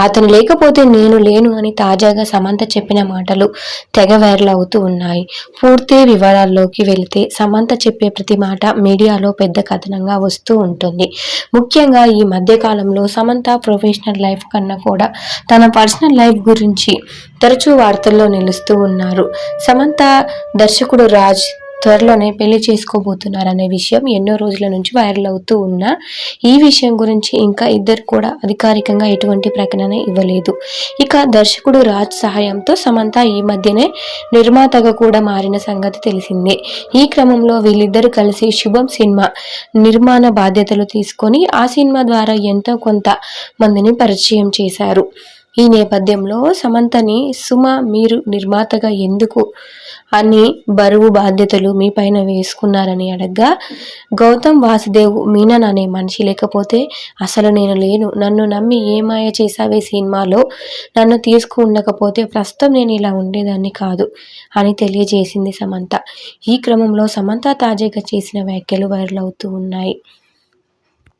అతను లేకపోతే నేను లేను అని తాజాగా సమంత చెప్పిన మాటలు తెగ వైరల్ అవుతూ ఉన్నాయి. పూర్తి వివరాల్లోకి వెళితే సమంత చెప్పే ప్రతి మాట మీడియాలో పెద్ద కథనంగా వస్తూ ఉంటుంది. ముఖ్యంగా ఈ మధ్య కాలంలో సమంత ప్రొఫెషనల్ లైఫ్ కన్నా కూడా తన పర్సనల్ లైఫ్ గురించి తరచూ వార్తల్లో నిలుస్తూ ఉన్నారు. సమంత దర్శకుడు రాజ్ త్వరలోనే పెళ్ళి చేసుకోబోతున్నారనే విషయం ఎన్నో రోజుల నుంచి వైరల్ అవుతూ ఉన్నా ఈ విషయం గురించి ఇంకా ఇద్దరు కూడా అధికారికంగా ఎటువంటి ప్రకటన ఇవ్వలేదు. ఇక దర్శకుడు రాజ్ సహాయంతో సమంత ఈ మధ్యనే నిర్మాతగా కూడా మారిన సంగతి తెలిసిందే. ఈ క్రమంలో వీళ్ళిద్దరు కలిసి శుభం సినిమా నిర్మాణ బాధ్యతలు తీసుకొని ఆ సినిమా ద్వారా ఎంతో కొంత మందిని పరిచయం చేశారు. ఈ నేపథ్యంలో సమంతని సుమ మీరు నిర్మాతగా ఎందుకు అని బరువు బాధ్యతలు మీ పైన వేసుకున్నారని అడగ్గా గౌతమ్ వాసుదేవ్ మీనన్ అనే మనిషి లేకపోతే అసలు నేను లేను. నన్ను నమ్మి ఏమాయ చేశావే సినిమాలో? నన్ను తీసుకు ఉండకపోతే ప్రస్తుతం నేను ఇలా ఉండేదాన్ని కాదు అని తెలియజేసింది సమంత. ఈ క్రమంలో సమంత తాజాగా చేసిన వ్యాఖ్యలు వైరల్ అవుతూ ఉన్నాయి.